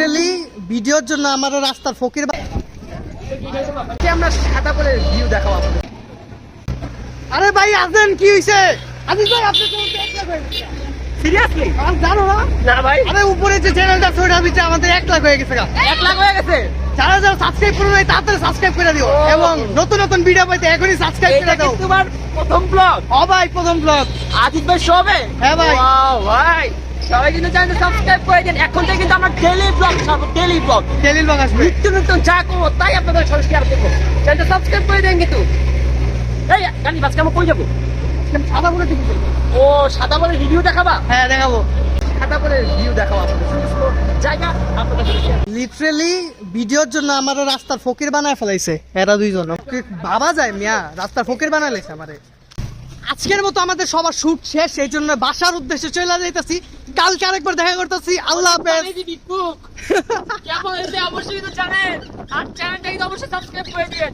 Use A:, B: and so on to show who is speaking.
A: Literally ভিডিওর জন্য আমার রাস্তার ফকির
B: আমরা সাদা করে ভিউ দেখাবো আপনাদের?
A: আরে ভাই আসেন কি হইছে? আজিজ ভাই আপনি তো এক লাখ হয়ে গেছে।
B: সিরিয়াসলি
A: আর জানো না?
B: না ভাই।
A: আরে উপরে যে চ্যানেলটা আছে ওটার আমাদের এক লাখ হয়ে গেছে গা।
B: এক লাখ হয়ে গেছে?
A: যারা যারা সাবস্ক্রাইব করবে নাই তাড়াতাড়ি সাবস্ক্রাইব করে দিও। এবং নতুন নতুন ভিডিও পাইতে এখনই সাবস্ক্রাইব করে দাও।
B: তোমার প্রথম ব্লগ
A: ও ভাই প্রথম ব্লগ
B: আজিজ ভাই
A: হ্যাঁ ভাই।
B: সবাই কিন্তু চ্যানেল সাবস্ক্রাইব করে দিন। এখন আমরা ডেইলি ব্লগ ছাড়বো ডেইলি ব্লগ
A: টেলিল ব্লগ আসবে।
B: নিত্য যা করব তাই আপনাদের সাথে শেয়ার করব। চ্যানেলটা সাবস্ক্রাইব করে দেন কিন্তু। এই গানি আজকে আমরা কই যাব?
A: সাদা বলে ঠিক
B: ও সাদা বলে রিভিউ দেখাবা?
A: হ্যাঁ দেখাবো। লিটারেলি ভিডিওর জন্য আমার রাস্তার ফকির বানায় ফেলাইছে এরা দুইজন। বাবা যায় মিয়া রাস্তার ফকির বানায় লাইছে আমারে। আজকের মতো আমাদের সবার শুট শেষ, এই জন্য বাসার উদ্দেশ্যে চলে যাইতাছি। কালকে আরেকবার দেখা করতেছি। আল্লাহ হাফেজ।
B: কেমন অবশ্যই তো জানেন। আর চ্যানেলটা অবশ্যই সাবস্ক্রাইব করে দিন